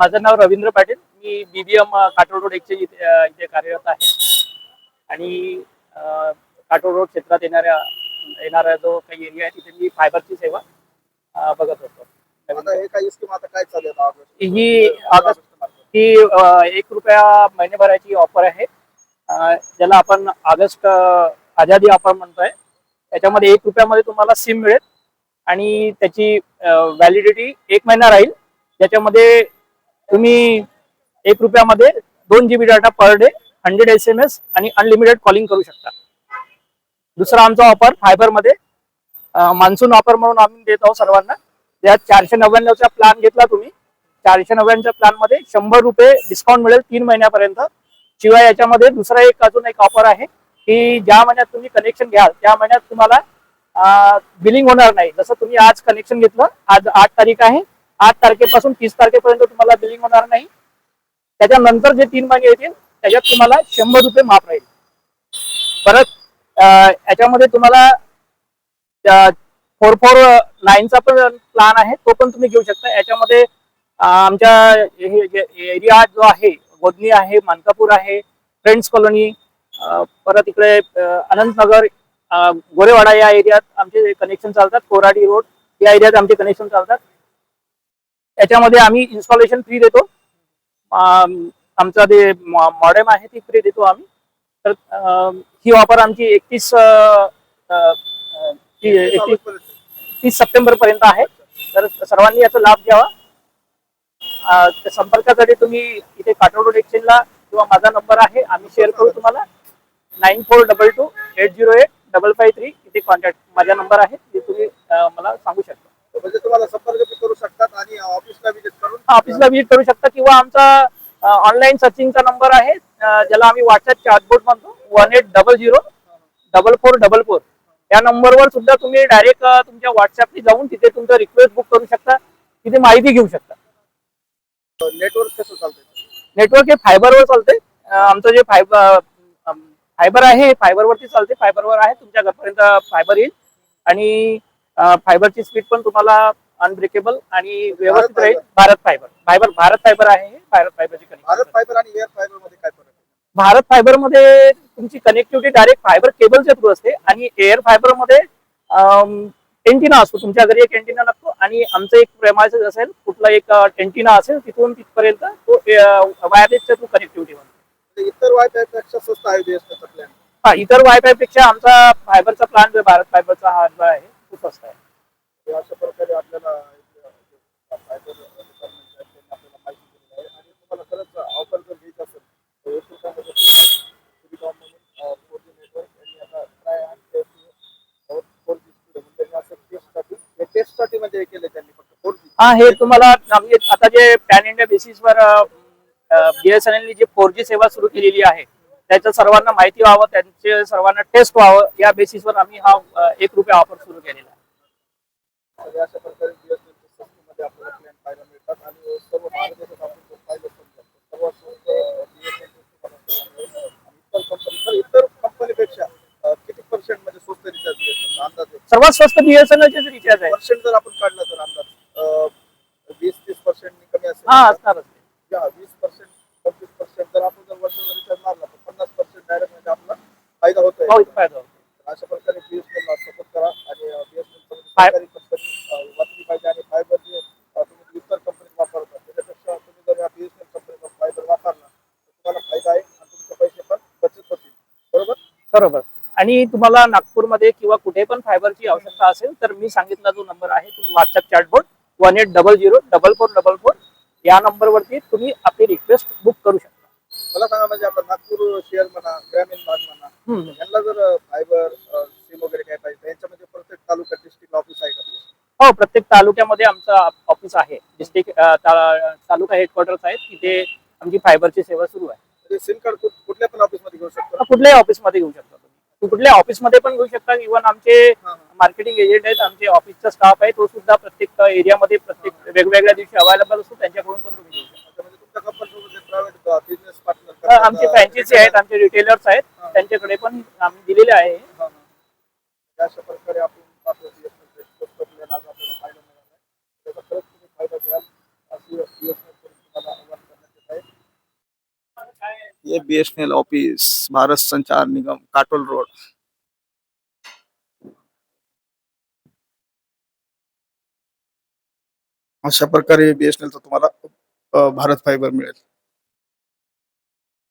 माझं नाव रवींद्र पाटील. मी बीबीएम काटोल रोड एक्सचेंज इथे कार्यरत आहे. आणि काटोल रोड क्षेत्रात येणाऱ्या येणारा जो काही एरिया आहे तिथे मी फायबरची सेवा बघत होतो. हे ऑगस्ट? ही एक रुपया महिनेभराची ऑफर आहे. ज्याला आपण ऑगस्ट आझादी ऑफर म्हणतोय. त्याच्यामध्ये एक रुपयामध्ये तुम्हाला सिम मिळेल. आणि त्याची व्हॅलिडिटी एक महिना राहील. ज्याच्यामध्ये तुम्ही एक रुपयामध्ये दोन G B data per day hundred S M S आणि अनलिमिटेड कॉलिंग करू शकता. दुसरा आमचा ऑफर फायबरमध्ये. मान्सून ऑफर म्हणून आम्ही देत आहोत सर्वांना. त्यात चारशे नव्याण्णवचा प्लॅन घेतला तुम्ही. चारशे नव्याण्णवच्या प्लॅनमध्ये शंभर रुपये डिस्काउंट मिळेल तीन महिन्यापर्यंत. शिवाय याच्यामध्ये दुसरा एक अजून एक ऑफर आहे की ज्या महिन्यात तुम्ही कनेक्शन घ्याल त्या महिन्यात तुम्हाला बिलिंग होणार नाही. जसं तुम्ही आज कनेक्शन घेतलं आज आठ तारीख आहे. आठ तारखेपासून तीस तारखेपर्यंत तुम्हाला बिलिंग होणार नाही. त्याच्यानंतर जे तीन महिने येतील त्याच्यात तुम्हाला शंभर रुपये माफ राहील. परत याच्यामध्ये तुम्हाला फोर फोर नाईनचा पण प्लान आहे तो पण तुम्ही घेऊ शकता. याच्यामध्ये आमच्या एरिया जो आहे गोदनी आहे मानकापूर आहे फ्रेंड्स कॉलनी परत इकडे अनंतनगर गोरेवाडा या एरियात आमचे कनेक्शन चालतात कोराडी रोड या एरियात आमचे कनेक्शन चालतात. याच्यामध्ये आम्ही इन्स्टॉलेशन फ्री देतो. आमचा जे मॉडेम आहे ती फ्री देतो आम्ही. तर ही ऑफर आमची एकतीस तीस सप्टेंबर पर्यंत आहे. तर सर्वांनी याचा लाभ घ्यावा. संपर्कासाठी तुम्ही इथे काटोल रोड एक्सचेंजला किंवा माझा नंबर आहे आम्ही शेअर करू तुम्हाला. Nine four double two eight zero eight double five three इथे कॉन्टॅक्ट माझा नंबर आहे ते तुम्ही मला सांगू शकता. म्हणजे तुम्हाला संपर्क बी करू शकतात आणि ऑफिसला विजिट करून ऑफिसला व्हिजिट करू शकता किंवा आमचा ऑनलाईन सर्चिंगचा नंबर आहे अं, ज्याला आम्ही व्हॉट्सअप चॅटबोर्ड म्हणतो one eight double zero double four double four या नंबरवर सुद्धा तुम्ही डायरेक्ट तुमच्या व्हॉट्सअपने जाऊन तिथे तुमचं रिक्वेस्ट बुक करू शकता तिथे माहिती घेऊ शकता. नेटवर्क कसं चालतंय? नेटवर्क हे फायबरवर चालते अं, आमचं जे फायबर फायबर आहे हे फायबरवरती चालते फायबरवर आहे तुमच्या घरपर्यंत फायबर येईल. आणि फायबरची स्पीड पण तुम्हाला अनब्रेकेबल आणि व्यवस्थित राहील Bharat fibre fibre Bharat fibre आहे हे भारत फायबरची भारत फायबर आणि एअर फायबरमध्ये काय फरक भारत फायबरमध्ये तुमची कनेक्टिव्हिटी डायरेक्ट फायबर केबलच्या थ्रू असते आणि एअर फायबरमध्ये एंटिना असतो. तुमच्या घरी एक एंटिना लागतो आणि आमचं एक प्रेमायचं असेल कुठला एक एंटिना असेल तिथून तिथपर्यंत तो वायरलेसच्या थ्रू कनेक्टिव्हिटी बनतो. म्हणजे इतर वायफायपेक्षा स्वस्त आहे हा इतर वायफायपेक्षा आमचा फायबरचा प्लॅन जो भारत फायबरचा हा जो आहे. स्वस्त आहे. अशा प्रकारे आपल्याला तुम्हाला ऑफर केलं त्यांनी फक्त हा हे तुम्हाला आता जे पॅन इंडिया बेसिसवर बीएसएनएल ने जी फोर जी सेवा सुरू केलेली आहे त्याचं सर्वांना माहिती व्हावं त्यांचे सर्वांना टेस्ट व्हावं या बेसिसवर आम्ही हा एक रुपया ऑफर सुरू केलेला आहे. सर्वात स्वस्त स्वस्त रिचार्ज आहे सर्वात स्वस्त बीएसएनएलचेच रिचार्ज आहे. पर्सेंट जर आपण काढलं तर अंदाज वीस तीस पर्सेंट कमी असेल. हा असणारच वीस पर्सेंट पंचवीस पर्सेंट जर आपण जर वर्षाचा रिचार्ज मारला तर पन्नास पर्सेंट डायरेक्ट म्हणजे आपला हो फायदा होतो. अशा प्रकारे बीएसएनएल सपोर्ट करा आणि बीएसएनएल फाय- सरकारी कंपनी वाचली पाहिजे आणि फायबर जे तुम्ही इतर कंपनीत वापरता त्याच्यापेक्षा तुम्ही जर या बीएसएनएल कंपनीचा फायबर वापरला तर तुम्हाला फायदा आहे आणि तुमचे पैसे पण बचत होतील. बरोबर? बरोबर. आणि तुम्हाला नागपूरमध्ये किंवा कुठे पण फायबरची आवश्यकता असेल तर मी सांगितला जो नंबर आहे तुम्ही WhatsApp chatbot one eight double zero double four double four या नंबरवरती तुम्ही आपली रिक्वेस्ट बुक करू शकता. मला सांगा म्हणजे आता नागपूर शहर म्हणा ग्रामीण भाग म्हणा हम्म. यांना जर फायबर सिम वगैरे काय पाहिजे यांच्यामध्ये प्रत्येक तालुक्यात डिस्ट्रिक्ट ऑफिस आहे का हो प्रत्येक तालुक्यामध्ये आमचं ऑफिस आहे. डिस्ट्रिक्ट तालुका हेडक्वार्टर्स आहेत तिथे आमची फायबरची सेवा सुरू आहे. म्हणजे सिम कार्ड कुठल्या पण ऑफिसमध्ये घेऊ शकतो? कुठल्याही ऑफिसमध्ये घेऊ शकता तुम्ही. कुठल्या ऑफिसमध्ये पण घेऊ शकता. इव्हन आमचे. मार्केटिंग एजंट आहेत आमचे ऑफिसचा स्टाफ आहे तो सुद्धा प्रत्येक एरियामध्ये प्रत्येक वेगवेगळ्या दिवशी अवेलेबल असतो त्यांच्याकडून पण तुम्ही घेऊ शकता. म्हणजे आमचे फ्रँचायझी आहेत आमचे रिटेलर्स आहेत. आकडे पण आम्ही दिलेले आहे. अशा प्रकारे आपण एल बीएसएनएल ऑफिस भारत संचार निगम काटोल रोड. अशा प्रकारे बीएसएनएलचा तुम्हाला भारत फायबर मिळेल.